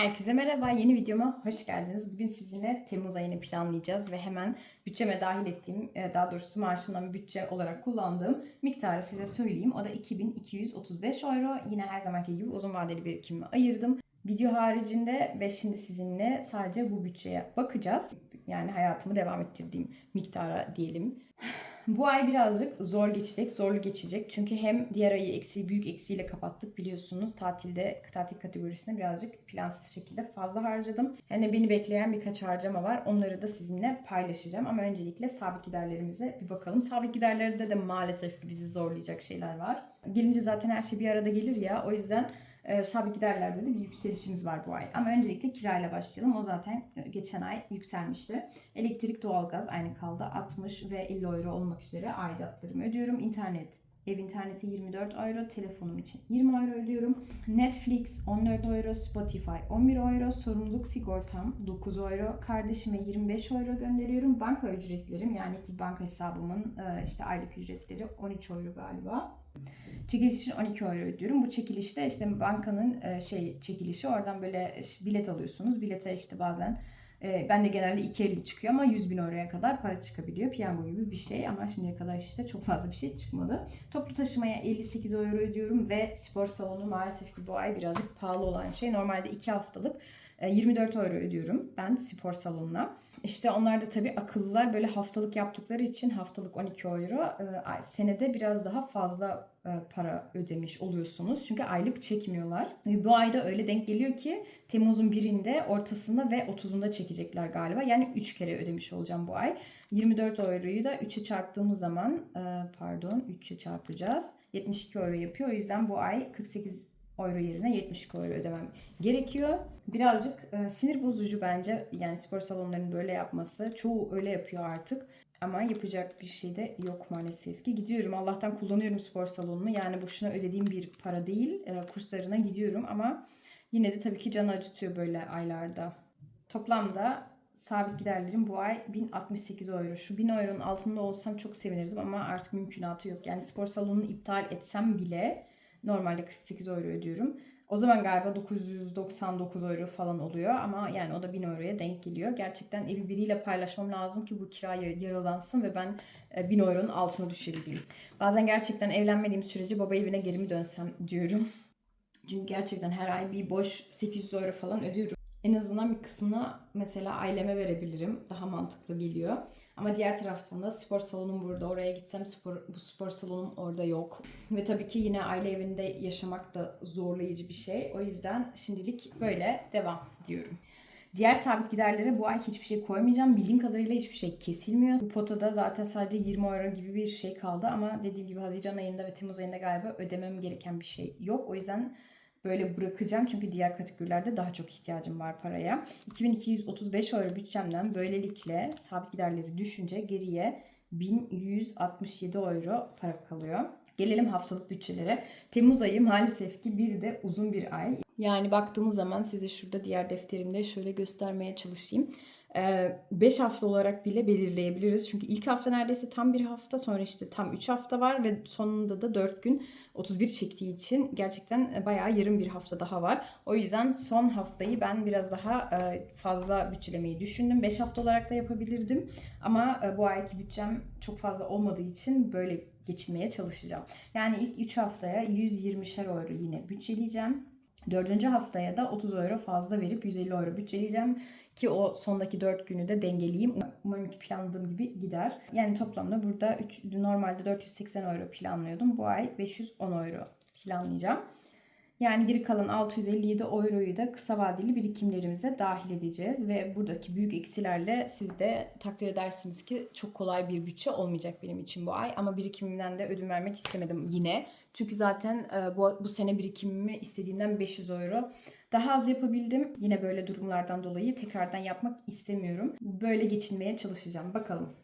Herkese merhaba, yeni videoma hoş geldiniz. Bugün sizinle Temmuz ayını planlayacağız ve hemen bütçeme dahil ettiğim, e, daha doğrusu maaşımdan bir bütçe olarak kullandığım miktarı size söyleyeyim. O da 2235 euro. Yine her zamanki gibi uzun vadeli birikimimi ayırdım. Video haricinde ve şimdi sizinle sadece bu bütçeye bakacağız. Yani hayatımı devam ettirdiğim miktara diyelim. Bu ay birazcık zor geçecek, zorlu geçecek. Çünkü hem diğer ayı eksi, büyük eksiyle kapattık biliyorsunuz. Tatilde, tatil kategorisine birazcık plansız şekilde fazla harcadım. Yani beni bekleyen birkaç harcama var. Onları da sizinle paylaşacağım. Ama öncelikle sabit giderlerimize bir bakalım. Sabit giderlerde de maalesef bizi zorlayacak şeyler var. Gelince zaten her şey bir arada gelir ya. O yüzden e, sabit giderlerde de bir yükselişimiz var bu ay. Ama öncelikle kirayla başlayalım. O zaten e, geçen ay yükselmişti. Elektrik, doğalgaz aynı kaldı. 60 ve 50 euro olmak üzere aidatlarımı ödüyorum. İnternet, ev interneti 24 euro, telefonum için 20 euro ödüyorum. Netflix 14 euro, Spotify 11 euro, sorumluluk sigortam 9 euro, kardeşime 25 euro gönderiyorum. Banka ücretlerim yani ki banka hesabımın e, işte aylık ücretleri 13 euro galiba. Çekiliş için 12 euro ödüyorum. Bu çekilişte işte bankanın e, şey çekilişi oradan böyle bilet alıyorsunuz. Bilete işte bazen e, ben de genelde 2.50 çıkıyor ama 100 bin euroya kadar para çıkabiliyor. Piyango gibi bir şey ama şimdiye kadar işte çok fazla bir şey çıkmadı. Toplu taşımaya 58 euro ödüyorum ve spor salonu maalesef ki bu ay birazcık pahalı olan şey. Normalde 2 haftalık 24 euro ödüyorum ben spor salonuna. İşte onlar da tabii akıllılar böyle haftalık yaptıkları için haftalık 12 euro e, senede biraz daha fazla e, para ödemiş oluyorsunuz. Çünkü aylık çekmiyorlar. Bu ayda öyle denk geliyor ki Temmuz'un birinde, ortasında ve 30'unda çekecekler galiba. Yani 3 kere ödemiş olacağım bu ay. 24 euroyu da 3'e çarptığımız zaman e, pardon 3'e çarpacağız. 72 euro yapıyor. O yüzden bu ay 48 euro yerine 72 euro ödemem gerekiyor. Birazcık e, sinir bozucu bence yani spor salonlarının böyle yapması. Çoğu öyle yapıyor artık. Ama yapacak bir şey de yok maalesef ki. Gidiyorum Allah'tan kullanıyorum spor salonunu. Yani boşuna ödediğim bir para değil. E, kurslarına gidiyorum ama yine de tabii ki can acıtıyor böyle aylarda. Toplamda sabit giderlerim bu ay 1068 euro. Şu 1000 euronun altında olsam çok sevinirdim ama artık mümkünatı yok. Yani spor salonunu iptal etsem bile normalde 48 euro ödüyorum. O zaman galiba 999 euro falan oluyor ama yani o da 1000 euroya denk geliyor. Gerçekten evi biriyle paylaşmam lazım ki bu kira yaralansın ve ben 1000 e, euronun altına düşebileyim. Bazen gerçekten evlenmediğim sürece baba evine geri mi dönsem diyorum. Çünkü gerçekten her ay bir boş 800 euro falan ödüyorum. En azından bir kısmını mesela aileme verebilirim. Daha mantıklı geliyor. Ama diğer taraftan da spor salonum burada. Oraya gitsem spor, bu spor salonum orada yok. Ve tabii ki yine aile evinde yaşamak da zorlayıcı bir şey. O yüzden şimdilik böyle devam diyorum. Diğer sabit giderlere bu ay hiçbir şey koymayacağım. Bildiğim kadarıyla hiçbir şey kesilmiyor. Bu potada zaten sadece 20 euro gibi bir şey kaldı ama dediğim gibi Haziran ayında ve Temmuz ayında galiba ödemem gereken bir şey yok. O yüzden böyle bırakacağım. Çünkü diğer kategorilerde daha çok ihtiyacım var paraya. 2235 euro bütçemden böylelikle sabit giderleri düşünce geriye 1167 euro para kalıyor. Gelelim haftalık bütçelere. Temmuz ayı maalesef ki bir de uzun bir ay. Yani baktığımız zaman size şurada diğer defterimde şöyle göstermeye çalışayım. 5 hafta olarak bile belirleyebiliriz. Çünkü ilk hafta neredeyse tam bir hafta sonra işte tam 3 hafta var ve sonunda da 4 gün 31 çektiği için gerçekten bayağı yarım bir hafta daha var. O yüzden son haftayı ben biraz daha fazla bütçelemeyi düşündüm. 5 hafta olarak da yapabilirdim. Ama bu ayki bütçem çok fazla olmadığı için böyle geçinmeye çalışacağım. Yani ilk 3 haftaya 120'şer euro yine bütçeleyeceğim. Dördüncü haftaya da 30 euro fazla verip 150 euro bütçeleyeceğim ki o sondaki 4 günü de dengeleyeyim. Umarım ki planladığım gibi gider. Yani toplamda burada 3, normalde 480 euro planlıyordum. Bu ay 510 euro planlayacağım. Yani geri kalan 657 euroyu da kısa vadeli birikimlerimize dahil edeceğiz. Ve buradaki büyük eksilerle siz de takdir edersiniz ki çok kolay bir bütçe olmayacak benim için bu ay. Ama birikimimden de ödün vermek istemedim yine. Çünkü zaten e, bu, bu sene birikimimi istediğimden 500 euro daha az yapabildim. Yine böyle durumlardan dolayı tekrardan yapmak istemiyorum. Böyle geçinmeye çalışacağım. Bakalım.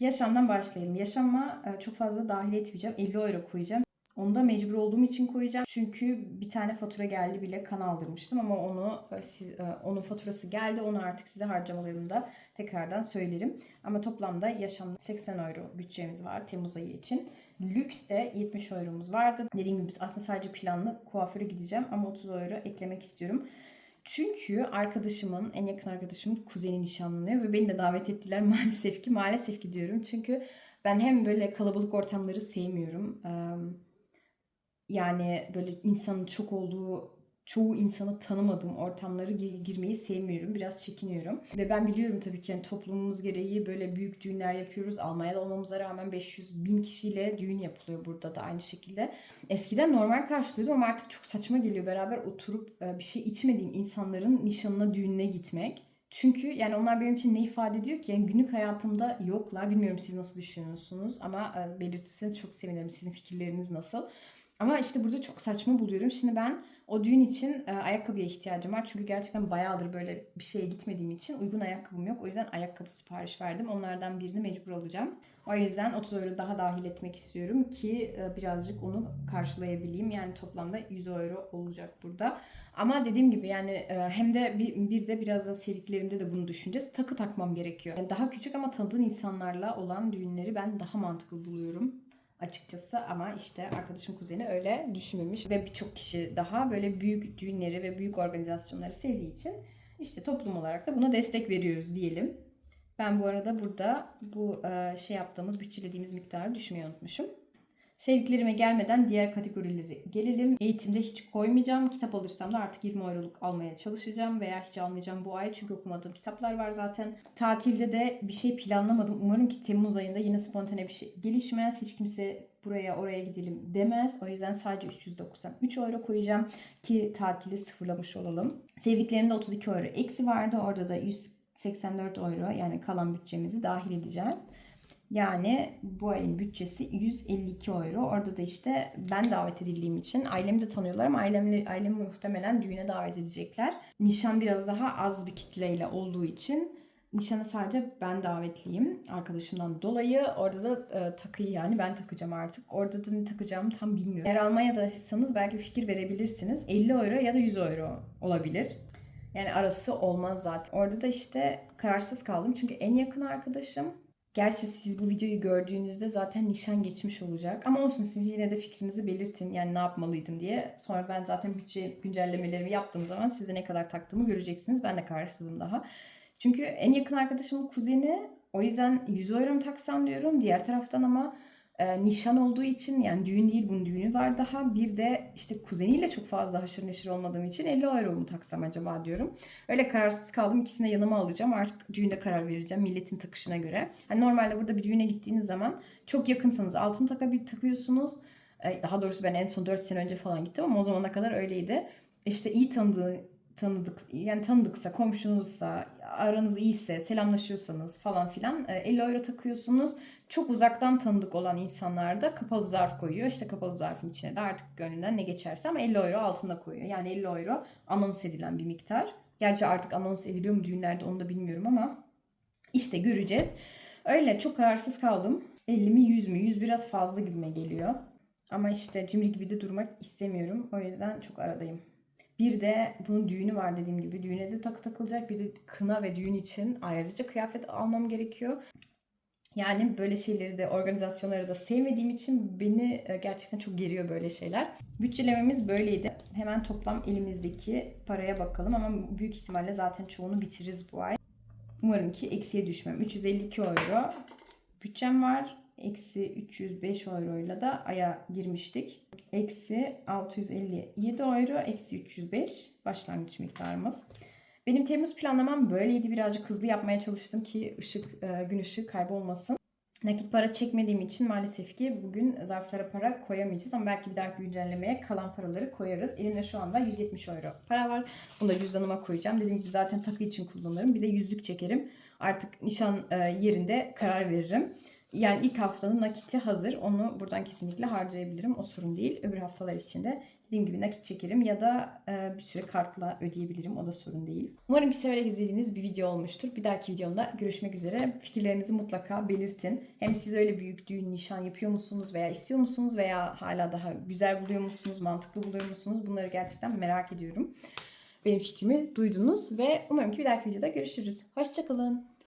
Yaşamdan başlayalım. Yaşama e, çok fazla dahil etmeyeceğim. 50 euro koyacağım. Onu da mecbur olduğum için koyacağım. Çünkü bir tane fatura geldi bile kan aldırmıştım ama onu e, e, onun faturası geldi. Onu artık size harcamalarımda tekrardan söylerim. Ama toplamda yaşamda 80 euro bütçemiz var Temmuz ayı için. Lüks de 70 euromuz vardı. Dediğim gibi aslında sadece planlı kuaföre gideceğim ama 30 euro eklemek istiyorum. Çünkü arkadaşımın, en yakın arkadaşımın kuzeni nişanlanıyor ve beni de davet ettiler maalesef ki. Maalesef ki diyorum çünkü ben hem böyle kalabalık ortamları sevmiyorum. Yani böyle insanın çok olduğu, çoğu insanı tanımadığım ortamları gi- girmeyi sevmiyorum. Biraz çekiniyorum. Ve ben biliyorum tabii ki yani toplumumuz gereği böyle büyük düğünler yapıyoruz. Almanya'da olmamıza rağmen 500 bin kişiyle düğün yapılıyor burada da aynı şekilde. Eskiden normal karşılıyordum ama artık çok saçma geliyor beraber oturup e, bir şey içmediğim insanların nişanına, düğününe gitmek. Çünkü yani onlar benim için ne ifade ediyor ki? Yani günlük hayatımda yoklar. Bilmiyorum siz nasıl düşünüyorsunuz ama e, belirtirseniz çok sevinirim. Sizin fikirleriniz nasıl? Ama işte burada çok saçma buluyorum. Şimdi ben o düğün için e, ayakkabıya ihtiyacım var. Çünkü gerçekten bayağıdır böyle bir şeye gitmediğim için uygun ayakkabım yok. O yüzden ayakkabı sipariş verdim. Onlardan birini mecbur alacağım. O yüzden 30 euro daha dahil etmek istiyorum ki e, birazcık onu karşılayabileyim. Yani toplamda 100 euro olacak burada. Ama dediğim gibi yani e, hem de bir, bir de biraz da sevdiklerimde de bunu düşüneceğiz. Takı takmam gerekiyor. Yani daha küçük ama tanıdığın insanlarla olan düğünleri ben daha mantıklı buluyorum açıkçası ama işte arkadaşım kuzeni öyle düşünmemiş ve birçok kişi daha böyle büyük düğünleri ve büyük organizasyonları sevdiği için işte toplum olarak da buna destek veriyoruz diyelim. Ben bu arada burada bu e, şey yaptığımız, bütçelediğimiz miktarı düşmeyi unutmuşum. Sevdiklerime gelmeden diğer kategorileri gelelim. Eğitimde hiç koymayacağım. Kitap alırsam da artık 20 euroluk almaya çalışacağım veya hiç almayacağım bu ay çünkü okumadığım kitaplar var zaten. Tatilde de bir şey planlamadım. Umarım ki Temmuz ayında yine spontane bir şey gelişmez. Hiç kimse buraya oraya gidelim demez. O yüzden sadece 393 euro koyacağım ki tatili sıfırlamış olalım. Sevdiklerimde 32 euro eksi vardı. Orada da 184 euro yani kalan bütçemizi dahil edeceğim. Yani bu ayın bütçesi 152 euro. Orada da işte ben davet edildiğim için ailemi de tanıyorlar ama ailemle, ailemi muhtemelen düğüne davet edecekler. Nişan biraz daha az bir kitleyle olduğu için nişana sadece ben davetliyim arkadaşımdan dolayı. Orada da e, takıyı yani ben takacağım artık. Orada da ne takacağımı tam bilmiyorum. Eğer Almanya'daysanız belki fikir verebilirsiniz. 50 euro ya da 100 euro olabilir. Yani arası olmaz zaten. Orada da işte kararsız kaldım. Çünkü en yakın arkadaşım Gerçi siz bu videoyu gördüğünüzde zaten nişan geçmiş olacak. Ama olsun siz yine de fikrinizi belirtin. Yani ne yapmalıydım diye. Sonra ben zaten bütçe güncellemelerimi yaptığım zaman size ne kadar taktığımı göreceksiniz. Ben de kararsızım daha. Çünkü en yakın arkadaşımın kuzeni. O yüzden 100 euro mu taksam diyorum. Diğer taraftan ama e, nişan olduğu için yani düğün değil bunun düğünü var daha. Bir de işte kuzeniyle çok fazla haşır neşir olmadığım için 50 euro mu taksam acaba diyorum. Öyle kararsız kaldım. İkisini yanıma alacağım. Artık düğünde karar vereceğim milletin takışına göre. Hani normalde burada bir düğüne gittiğiniz zaman çok yakınsanız altın taka bir takıyorsunuz. E, Daha doğrusu ben en son 4 sene önce falan gittim ama o zamana kadar öyleydi. İşte iyi tanıdığı tanıdık yani tanıdıksa, komşunuzsa, aranız iyiyse, selamlaşıyorsanız falan filan e, 50 euro takıyorsunuz. Çok uzaktan tanıdık olan insanlar da kapalı zarf koyuyor. İşte kapalı zarfın içine de artık gönlünden ne geçerse ama 50 euro altında koyuyor. Yani 50 euro anons edilen bir miktar. Gerçi artık anons ediliyor mu düğünlerde onu da bilmiyorum ama işte göreceğiz. Öyle çok kararsız kaldım. 50 mi 100 mü? 100 biraz fazla gibime geliyor. Ama işte cimri gibi de durmak istemiyorum. O yüzden çok aradayım. Bir de bunun düğünü var dediğim gibi. Düğüne de takı takılacak. Bir de kına ve düğün için ayrıca kıyafet almam gerekiyor. Yani böyle şeyleri de organizasyonları da sevmediğim için beni e, gerçekten çok geriyor böyle şeyler. Bütçelememiz böyleydi. Hemen toplam elimizdeki paraya bakalım ama büyük ihtimalle zaten çoğunu bitiririz bu ay. Umarım ki eksiye düşmem. 352 euro bütçem var. Eksi 305 euroyla da aya girmiştik. Eksi 657 euro, eksi 305 başlangıç miktarımız. Benim Temmuz planlamam böyleydi. Birazcık hızlı yapmaya çalıştım ki ışık, e, gün ışığı kaybolmasın. Nakit para çekmediğim için maalesef ki bugün zarflara para koyamayacağız ama belki bir dahaki güncellemeye kalan paraları koyarız. Elimde şu anda 170 euro para var. Bunu da cüzdanıma koyacağım. Dediğim gibi zaten takı için kullanırım. Bir de yüzlük çekerim. Artık nişan e, yerinde karar veririm. Yani ilk haftanın nakiti hazır. Onu buradan kesinlikle harcayabilirim. O sorun değil. Öbür haftalar için de dediğim gibi nakit çekerim ya da e, bir süre kartla ödeyebilirim. O da sorun değil. Umarım ki severek izlediğiniz bir video olmuştur. Bir dahaki videomda görüşmek üzere. Fikirlerinizi mutlaka belirtin. Hem siz öyle büyük düğün, nişan yapıyor musunuz veya istiyor musunuz veya hala daha güzel buluyor musunuz, mantıklı buluyor musunuz? Bunları gerçekten merak ediyorum. Benim fikrimi duydunuz ve umarım ki bir dahaki videoda görüşürüz. Hoşçakalın.